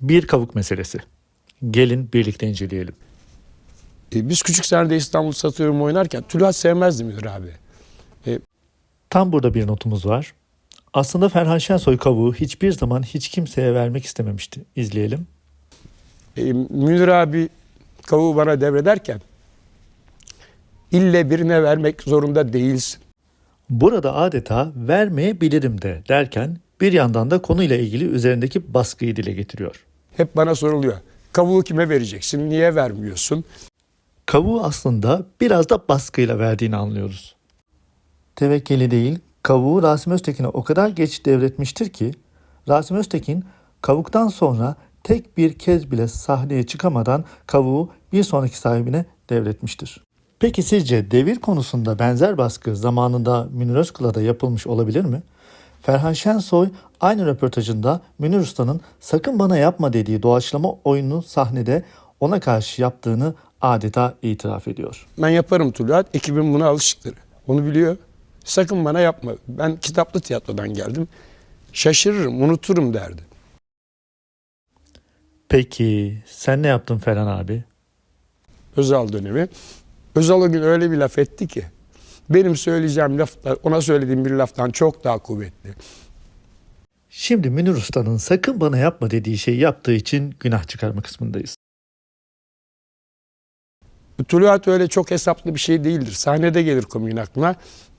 Bir kavuk meselesi. Gelin birlikte inceleyelim. E, biz küçük serde İstanbul satıyorum oynarken Tülhat sevmezdi müdür abi. Tam burada bir notumuz var. Aslında Ferhan Şensoy kavuğu hiçbir zaman hiç kimseye vermek istememişti. İzleyelim. E, Münir abi kavuğu bana devrederken ille birine vermek zorunda değilsin. Burada adeta vermeyebilirim de derken bir yandan da konuyla ilgili üzerindeki baskıyı dile getiriyor. Hep bana soruluyor. Kavuğu kime vereceksin? Niye vermiyorsun? Kavuğu aslında biraz da baskıyla verdiğini anlıyoruz. Tevekkeli değil, kavuğu Rasim Öztekin'e o kadar geç devretmiştir ki Rasim Öztekin kavuktan sonra tek bir kez bile sahneye çıkamadan kavuğu bir sonraki sahibine devretmiştir. Peki sizce devir konusunda benzer baskı zamanında Münir Özkul'a yapılmış olabilir mi? Ferhan Şensoy aynı röportajında Münir Usta'nın sakın bana yapma dediği doğaçlama oyunu sahnede ona karşı yaptığını adeta itiraf ediyor. Ben yaparım Tülhat. Ekibim buna alışıktır. Onu biliyor. Sakın bana yapma. Ben kitaplı tiyatrodan geldim. Şaşırırım, unuturum derdi. Peki sen ne yaptın Ferhan abi? Özal dönemi. Özal o gün öyle bir laf etti ki benim söyleyeceğim laflar ona söylediğim bir laftan çok daha kuvvetli. Şimdi Münir Usta'nın sakın bana yapma dediği şeyi yaptığı için günah çıkarma kısmındayız. Tuluat öyle çok hesaplı bir şey değildir. Sahnede gelir komiğin aklına.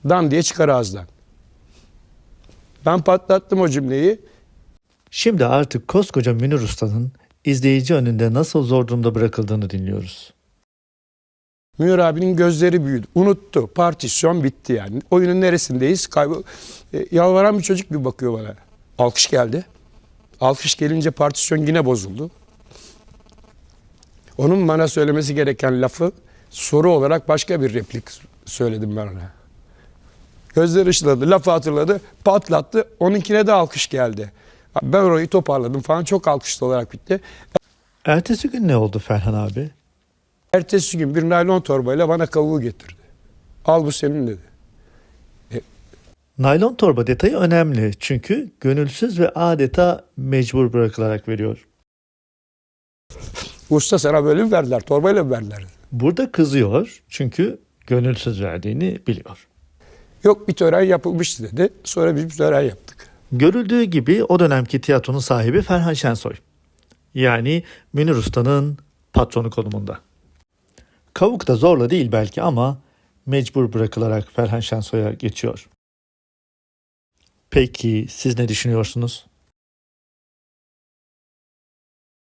Dan diye çıkar ağızdan. Ben patlattım o cümleyi. Şimdi artık koskoca Münir Usta'nın izleyici önünde nasıl zor durumda bırakıldığını dinliyoruz. Münir abinin gözleri büyüdü. Unuttu. Partisyon bitti yani. Oyunun neresindeyiz? Kaybol e, yalvaran bir çocuk bir bakıyor bana. Alkış geldi. Alkış gelince partisyon yine bozuldu. Onun bana söylemesi gereken lafı soru olarak başka bir replik söyledim ben ona. Gözleri ışıladı, lafı hatırladı, patlattı. Onunkine de alkış geldi. Ben orayı toparladım falan. Çok alkışlı olarak bitti. Ertesi gün ne oldu Ferhan abi? Ertesi gün bir naylon torbayla bana kavuğu getirdi. Al bu senin dedi. Naylon torba detayı önemli çünkü gönülsüz ve adeta mecbur bırakılarak veriyor. Usta sana böyle mi verdiler? Torbayla mı verdiler? Burada kızıyor çünkü gönülsüz verdiğini biliyor. Yok bir tören yapılmıştı dedi. Sonra biz bir tören yaptık. Görüldüğü gibi o dönemki tiyatronun sahibi Ferhan Şensoy. Yani Münir Usta'nın patronu konumunda. Kavuk da zorla değil belki ama mecbur bırakılarak Ferhan Şensoy'a geçiyor. Peki siz ne düşünüyorsunuz?